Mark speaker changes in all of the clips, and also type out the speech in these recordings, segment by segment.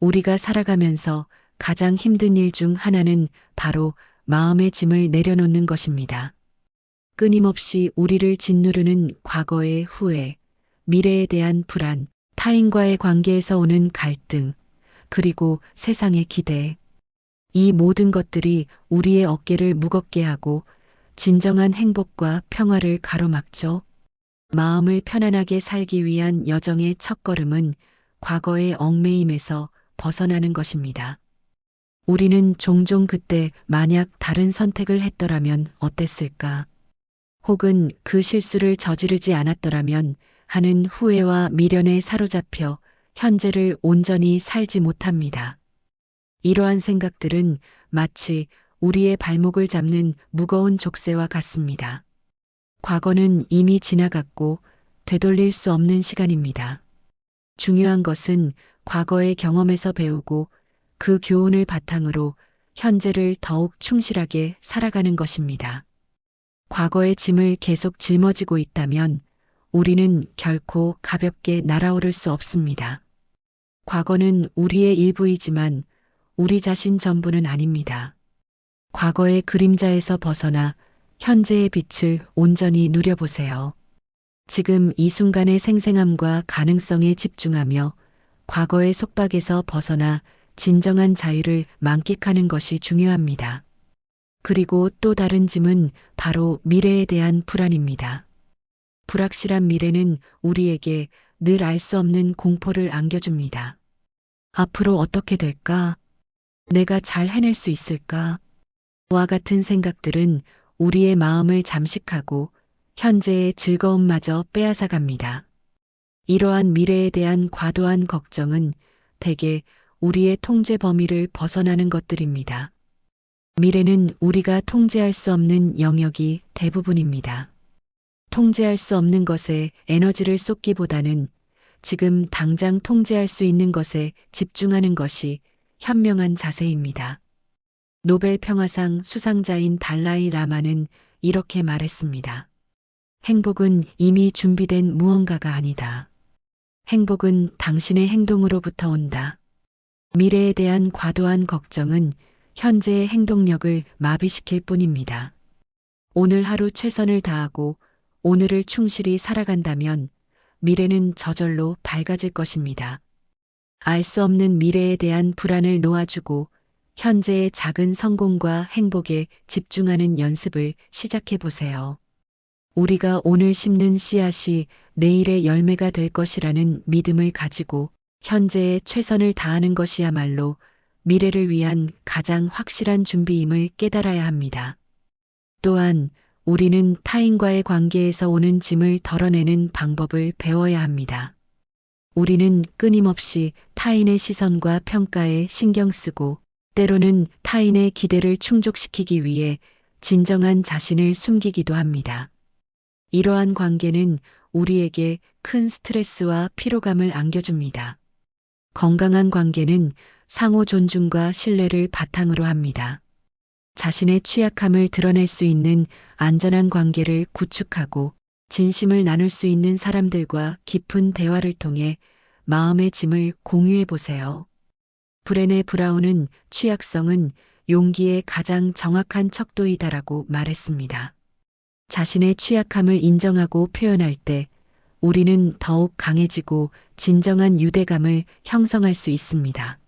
Speaker 1: 우리가 살아가면서 가장 힘든 일 중 하나는 바로 마음의 짐을 내려놓는 것입니다. 끊임없이 우리를 짓누르는 과거의 후회, 미래에 대한 불안, 타인과의 관계에서 오는 갈등, 그리고 세상의 기대. 이 모든 것들이 우리의 어깨를 무겁게 하고 진정한 행복과 평화를 가로막죠. 마음을 편안하게 살기 위한 여정의 첫걸음은 과거의 얽매임에서 벗어나는 것입니다. 우리는 종종 그때 만약 다른 선택을 했더라면 어땠을까? 혹은 그 실수를 저지르지 않았더라면 하는 후회와 미련에 사로잡혀 현재를 온전히 살지 못합니다. 이러한 생각들은 마치 우리의 발목을 잡는 무거운 족쇄와 같습니다. 과거는 이미 지나갔고 되돌릴 수 없는 시간입니다. 중요한 것은 과거의 경험에서 배우고 그 교훈을 바탕으로 현재를 더욱 충실하게 살아가는 것입니다. 과거의 짐을 계속 짊어지고 있다면 우리는 결코 가볍게 날아오를 수 없습니다. 과거는 우리의 일부이지만 우리 자신 전부는 아닙니다. 과거의 그림자에서 벗어나 현재의 빛을 온전히 누려보세요. 지금 이 순간의 생생함과 가능성에 집중하며 과거의 속박에서 벗어나 진정한 자유를 만끽하는 것이 중요합니다. 그리고 또 다른 짐은 바로 미래에 대한 불안입니다. 불확실한 미래는 우리에게 늘 알 수 없는 공포를 안겨줍니다. 앞으로 어떻게 될까? 내가 잘 해낼 수 있을까? 와 같은 생각들은 우리의 마음을 잠식하고 현재의 즐거움마저 빼앗아 갑니다. 이러한 미래에 대한 과도한 걱정은 대개 우리의 통제 범위를 벗어나는 것들입니다. 미래는 우리가 통제할 수 없는 영역이 대부분입니다. 통제할 수 없는 것에 에너지를 쏟기보다는 지금 당장 통제할 수 있는 것에 집중하는 것이 현명한 자세입니다. 노벨 평화상 수상자인 달라이 라마는 이렇게 말했습니다. 행복은 이미 준비된 무언가가 아니다. 행복은 당신의 행동으로부터 온다. 미래에 대한 과도한 걱정은 현재의 행동력을 마비시킬 뿐입니다. 오늘 하루 최선을 다하고 오늘을 충실히 살아간다면 미래는 저절로 밝아질 것입니다. 알 수 없는 미래에 대한 불안을 놓아주고 현재의 작은 성공과 행복에 집중하는 연습을 시작해 보세요. 우리가 오늘 심는 씨앗이 내일의 열매가 될 것이라는 믿음을 가지고 현재에 최선을 다하는 것이야말로 미래를 위한 가장 확실한 준비임을 깨달아야 합니다. 또한 우리는 타인과의 관계에서 오는 짐을 덜어내는 방법을 배워야 합니다. 우리는 끊임없이 타인의 시선과 평가에 신경 쓰고 때로는 타인의 기대를 충족시키기 위해 진정한 자신을 숨기기도 합니다. 이러한 관계는 우리에게 큰 스트레스와 피로감을 안겨줍니다. 건강한 관계는 상호 존중과 신뢰를 바탕으로 합니다. 자신의 취약함을 드러낼 수 있는 안전한 관계를 구축하고 진심을 나눌 수 있는 사람들과 깊은 대화를 통해 마음의 짐을 공유해 보세요. 브레네 브라운은 취약성은 용기의 가장 정확한 척도이다라고 말했습니다. 자신의 취약함을 인정하고 표현할 때 우리는 더욱 강해지고 진정한 유대감을 형성할 수 있습니다.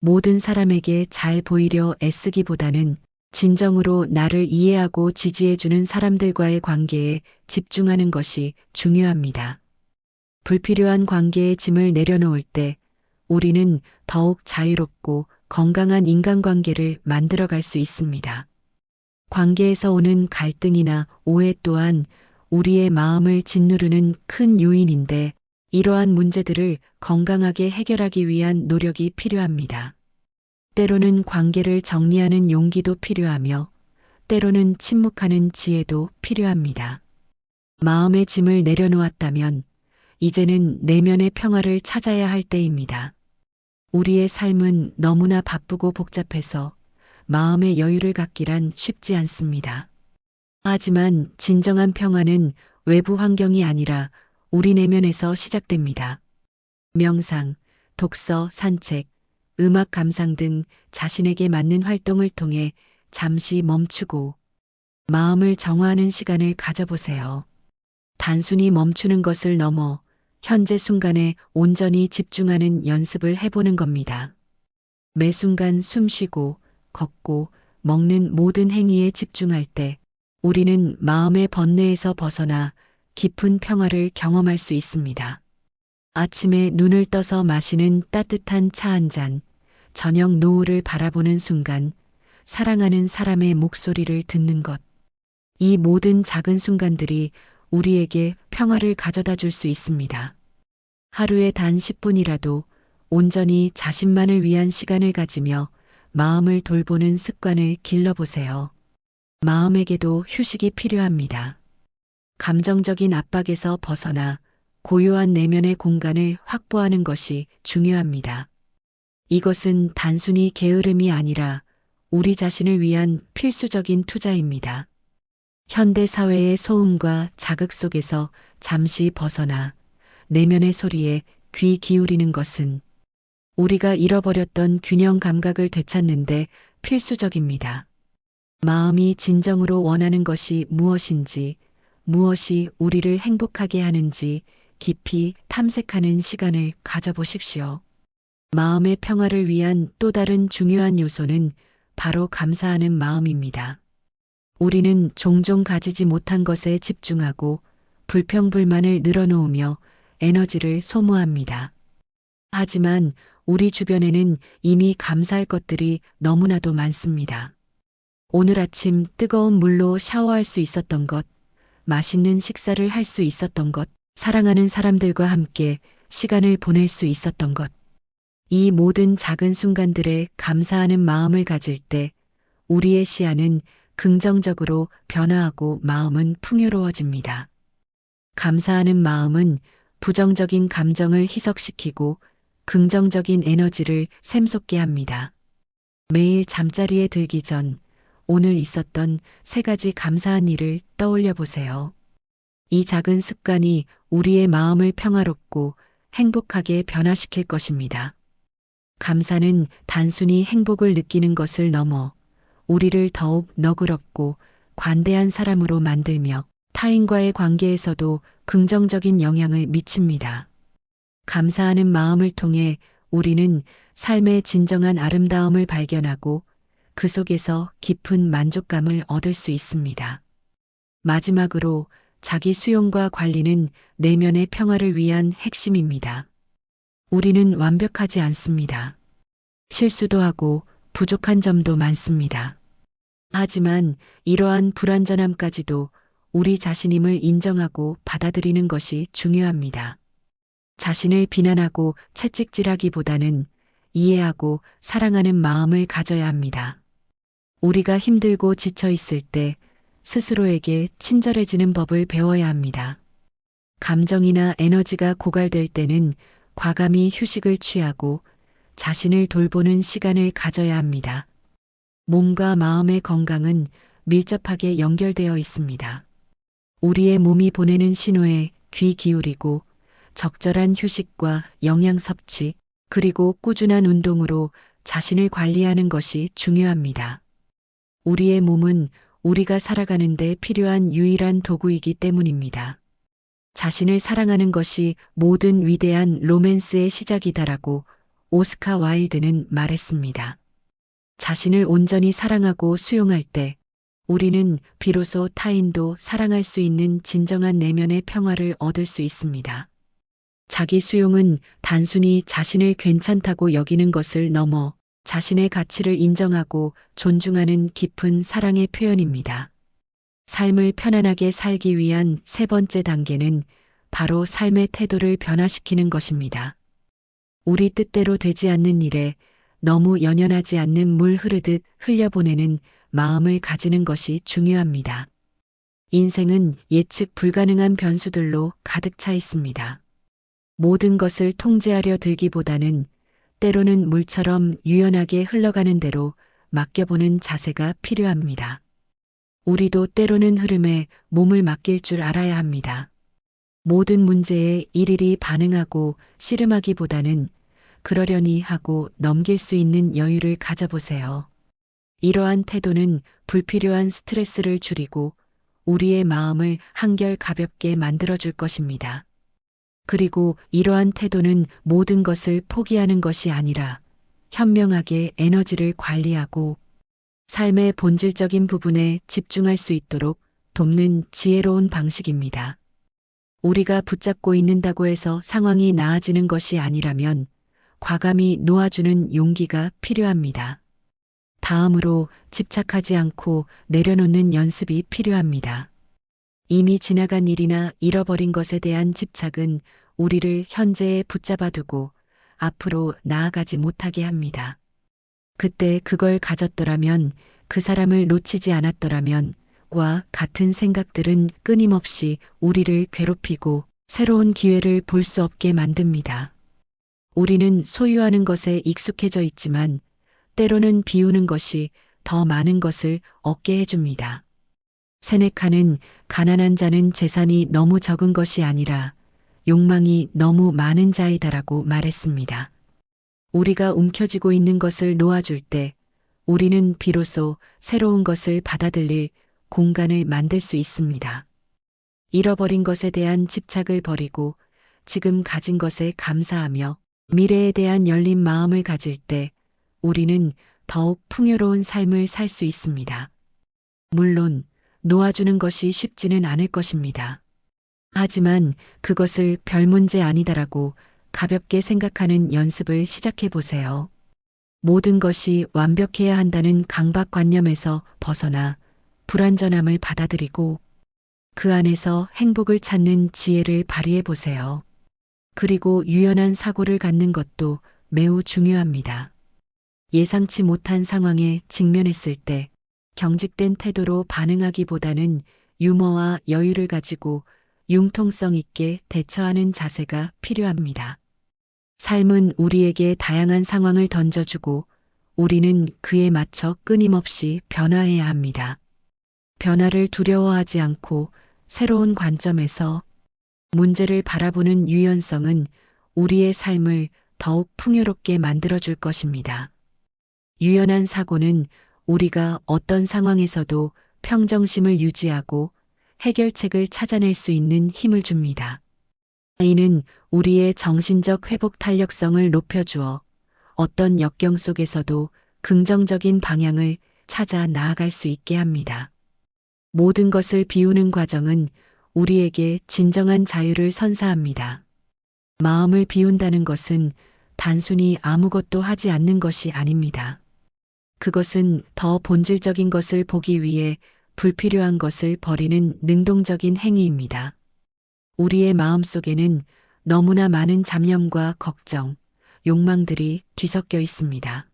Speaker 1: 모든 사람에게 잘 보이려 애쓰기보다는 진정으로 나를 이해하고 지지해주는 사람들과의 관계에 집중하는 것이 중요합니다. 불필요한 관계의 짐을 내려놓을 때 우리는 더욱 자유롭고 건강한 인간관계를 만들어갈 수 있습니다. 관계에서 오는 갈등이나 오해 또한 우리의 마음을 짓누르는 큰 요인인데 이러한 문제들을 건강하게 해결하기 위한 노력이 필요합니다. 때로는 관계를 정리하는 용기도 필요하며 때로는 침묵하는 지혜도 필요합니다. 마음의 짐을 내려놓았다면 이제는 내면의 평화를 찾아야 할 때입니다. 우리의 삶은 너무나 바쁘고 복잡해서 마음의 여유를 갖기란 쉽지 않습니다. 하지만 진정한 평화는 외부 환경이 아니라 우리 내면에서 시작됩니다. 명상, 독서, 산책, 음악 감상 등 자신에게 맞는 활동을 통해 잠시 멈추고 마음을 정화하는 시간을 가져보세요. 단순히 멈추는 것을 넘어 현재 순간에 온전히 집중하는 연습을 해보는 겁니다. 매 순간 숨 쉬고 걷고 먹는 모든 행위에 집중할 때 우리는 마음의 번뇌에서 벗어나 깊은 평화를 경험할 수 있습니다. 아침에 눈을 떠서 마시는 따뜻한 차 한 잔, 저녁 노을을 바라보는 순간, 사랑하는 사람의 목소리를 듣는 것. 이 모든 작은 순간들이 우리에게 평화를 가져다 줄 수 있습니다. 하루에 단 10분이라도 온전히 자신만을 위한 시간을 가지며 마음을 돌보는 습관을 길러보세요. 마음에게도 휴식이 필요합니다. 감정적인 압박에서 벗어나 고요한 내면의 공간을 확보하는 것이 중요합니다. 이것은 단순히 게으름이 아니라 우리 자신을 위한 필수적인 투자입니다. 현대 사회의 소음과 자극 속에서 잠시 벗어나 내면의 소리에 귀 기울이는 것은 우리가 잃어버렸던 균형 감각을 되찾는데 필수적입니다. 마음이 진정으로 원하는 것이 무엇인지, 무엇이 우리를 행복하게 하는지 깊이 탐색하는 시간을 가져보십시오. 마음의 평화를 위한 또 다른 중요한 요소는 바로 감사하는 마음입니다. 우리는 종종 가지지 못한 것에 집중하고 불평불만을 늘어놓으며 에너지를 소모합니다. 하지만 우리 주변에는 이미 감사할 것들이 너무나도 많습니다. 오늘 아침 뜨거운 물로 샤워할 수 있었던 것, 맛있는 식사를 할 수 있었던 것, 사랑하는 사람들과 함께 시간을 보낼 수 있었던 것. 이 모든 작은 순간들에 감사하는 마음을 가질 때 우리의 시야는 긍정적으로 변화하고 마음은 풍요로워집니다. 감사하는 마음은 부정적인 감정을 희석시키고 긍정적인 에너지를 샘솟게 합니다. 매일 잠자리에 들기 전 오늘 있었던 세 가지 감사한 일을 떠올려 보세요. 이 작은 습관이 우리의 마음을 평화롭고 행복하게 변화시킬 것입니다. 감사는 단순히 행복을 느끼는 것을 넘어 우리를 더욱 너그럽고 관대한 사람으로 만들며 타인과의 관계에서도 긍정적인 영향을 미칩니다. 감사하는 마음을 통해 우리는 삶의 진정한 아름다움을 발견하고 그 속에서 깊은 만족감을 얻을 수 있습니다. 마지막으로 자기 수용과 관리는 내면의 평화를 위한 핵심입니다. 우리는 완벽하지 않습니다. 실수도 하고 부족한 점도 많습니다. 하지만 이러한 불완전함까지도 우리 자신임을 인정하고 받아들이는 것이 중요합니다. 자신을 비난하고 채찍질하기보다는 이해하고 사랑하는 마음을 가져야 합니다. 우리가 힘들고 지쳐 있을 때 스스로에게 친절해지는 법을 배워야 합니다. 감정이나 에너지가 고갈될 때는 과감히 휴식을 취하고 자신을 돌보는 시간을 가져야 합니다. 몸과 마음의 건강은 밀접하게 연결되어 있습니다. 우리의 몸이 보내는 신호에 귀 기울이고 적절한 휴식과 영양 섭취, 그리고 꾸준한 운동으로 자신을 관리하는 것이 중요합니다. 우리의 몸은 우리가 살아가는 데 필요한 유일한 도구이기 때문입니다. 자신을 사랑하는 것이 모든 위대한 로맨스의 시작이다라고 오스카 와일드는 말했습니다. 자신을 온전히 사랑하고 수용할 때 우리는 비로소 타인도 사랑할 수 있는 진정한 내면의 평화를 얻을 수 있습니다. 자기 수용은 단순히 자신을 괜찮다고 여기는 것을 넘어 자신의 가치를 인정하고 존중하는 깊은 사랑의 표현입니다. 삶을 편안하게 살기 위한 세 번째 단계는 바로 삶의 태도를 변화시키는 것입니다. 우리 뜻대로 되지 않는 일에 너무 연연하지 않는 물 흐르듯 흘려보내는 마음을 가지는 것이 중요합니다. 인생은 예측 불가능한 변수들로 가득 차 있습니다. 모든 것을 통제하려 들기보다는 때로는 물처럼 유연하게 흘러가는 대로 맡겨보는 자세가 필요합니다. 우리도 때로는 흐름에 몸을 맡길 줄 알아야 합니다. 모든 문제에 일일이 반응하고 씨름하기보다는 그러려니 하고 넘길 수 있는 여유를 가져보세요. 이러한 태도는 불필요한 스트레스를 줄이고 우리의 마음을 한결 가볍게 만들어줄 것입니다. 그리고 이러한 태도는 모든 것을 포기하는 것이 아니라 현명하게 에너지를 관리하고 삶의 본질적인 부분에 집중할 수 있도록 돕는 지혜로운 방식입니다. 우리가 붙잡고 있는다고 해서 상황이 나아지는 것이 아니라면 과감히 놓아주는 용기가 필요합니다. 다음으로 집착하지 않고 내려놓는 연습이 필요합니다. 이미 지나간 일이나 잃어버린 것에 대한 집착은 우리를 현재에 붙잡아 두고 앞으로 나아가지 못하게 합니다. 그때 그걸 가졌더라면 그 사람을 놓치지 않았더라면 과 같은 생각들은 끊임없이 우리를 괴롭히고 새로운 기회를 볼 수 없게 만듭니다. 우리는 소유하는 것에 익숙해져 있지만 때로는 비우는 것이 더 많은 것을 얻게 해줍니다. 세네카는 가난한 자는 재산이 너무 적은 것이 아니라 욕망이 너무 많은 자이다라고 말했습니다. 우리가 움켜쥐고 있는 것을 놓아줄 때 우리는 비로소 새로운 것을 받아들일 공간을 만들 수 있습니다. 잃어버린 것에 대한 집착을 버리고 지금 가진 것에 감사하며 미래에 대한 열린 마음을 가질 때 우리는 더욱 풍요로운 삶을 살 수 있습니다. 물론 놓아주는 것이 쉽지는 않을 것입니다. 하지만 그것을 별 문제 아니다라고 가볍게 생각하는 연습을 시작해 보세요. 모든 것이 완벽해야 한다는 강박관념에서 벗어나 불완전함을 받아들이고 그 안에서 행복을 찾는 지혜를 발휘해 보세요. 그리고 유연한 사고를 갖는 것도 매우 중요합니다. 예상치 못한 상황에 직면했을 때 경직된 태도로 반응하기보다는 유머와 여유를 가지고 융통성 있게 대처하는 자세가 필요합니다. 삶은 우리에게 다양한 상황을 던져주고 우리는 그에 맞춰 끊임없이 변화해야 합니다. 변화를 두려워하지 않고 새로운 관점에서 문제를 바라보는 유연성은 우리의 삶을 더욱 풍요롭게 만들어줄 것입니다. 유연한 사고는 우리가 어떤 상황에서도 평정심을 유지하고 해결책을 찾아낼 수 있는 힘을 줍니다. 이는 우리의 정신적 회복 탄력성을 높여주어 어떤 역경 속에서도 긍정적인 방향을 찾아 나아갈 수 있게 합니다. 모든 것을 비우는 과정은 우리에게 진정한 자유를 선사합니다. 마음을 비운다는 것은 단순히 아무것도 하지 않는 것이 아닙니다. 그것은 더 본질적인 것을 보기 위해 불필요한 것을 버리는 능동적인 행위입니다. 우리의 마음 속에는 너무나 많은 잡념과 걱정, 욕망들이 뒤섞여 있습니다.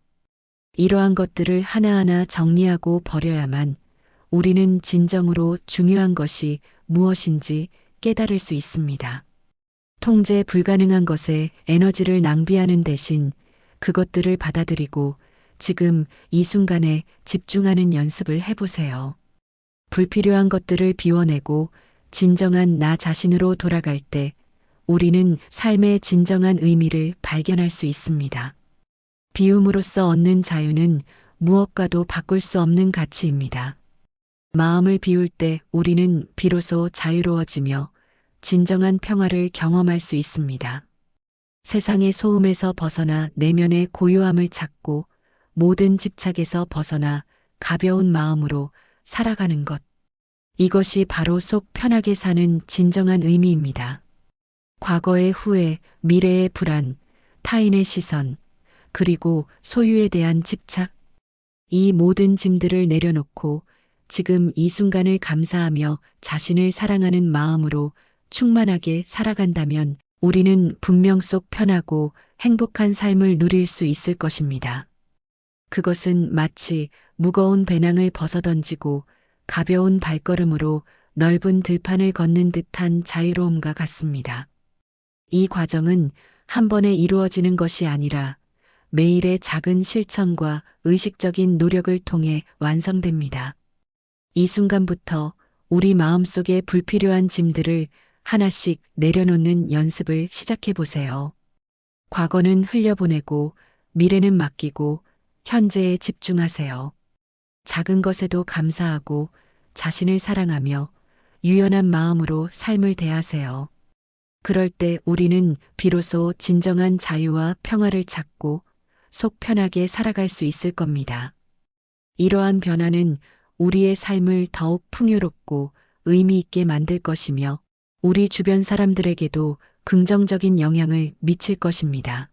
Speaker 1: 이러한 것들을 하나하나 정리하고 버려야만 우리는 진정으로 중요한 것이 무엇인지 깨달을 수 있습니다. 통제 불가능한 것에 에너지를 낭비하는 대신 그것들을 받아들이고 지금 이 순간에 집중하는 연습을 해보세요. 불필요한 것들을 비워내고 진정한 나 자신으로 돌아갈 때 우리는 삶의 진정한 의미를 발견할 수 있습니다. 비움으로써 얻는 자유는 무엇과도 바꿀 수 없는 가치입니다. 마음을 비울 때 우리는 비로소 자유로워지며 진정한 평화를 경험할 수 있습니다. 세상의 소음에서 벗어나 내면의 고요함을 찾고 모든 집착에서 벗어나 가벼운 마음으로 살아가는 것. 이것이 바로 속 편하게 사는 진정한 의미입니다. 과거의 후회, 미래의 불안, 타인의 시선, 그리고 소유에 대한 집착. 이 모든 짐들을 내려놓고 지금 이 순간을 감사하며 자신을 사랑하는 마음으로 충만하게 살아간다면 우리는 분명 속 편하고 행복한 삶을 누릴 수 있을 것입니다. 그것은 마치 무거운 배낭을 벗어던지고 가벼운 발걸음으로 넓은 들판을 걷는 듯한 자유로움과 같습니다. 이 과정은 한 번에 이루어지는 것이 아니라 매일의 작은 실천과 의식적인 노력을 통해 완성됩니다. 이 순간부터 우리 마음속에 불필요한 짐들을 하나씩 내려놓는 연습을 시작해 보세요. 과거는 흘려보내고 미래는 맡기고 현재에 집중하세요. 작은 것에도 감사하고 자신을 사랑하며 유연한 마음으로 삶을 대하세요. 그럴 때 우리는 비로소 진정한 자유와 평화를 찾고 속 편하게 살아갈 수 있을 겁니다. 이러한 변화는 우리의 삶을 더욱 풍요롭고 의미 있게 만들 것이며 우리 주변 사람들에게도 긍정적인 영향을 미칠 것입니다.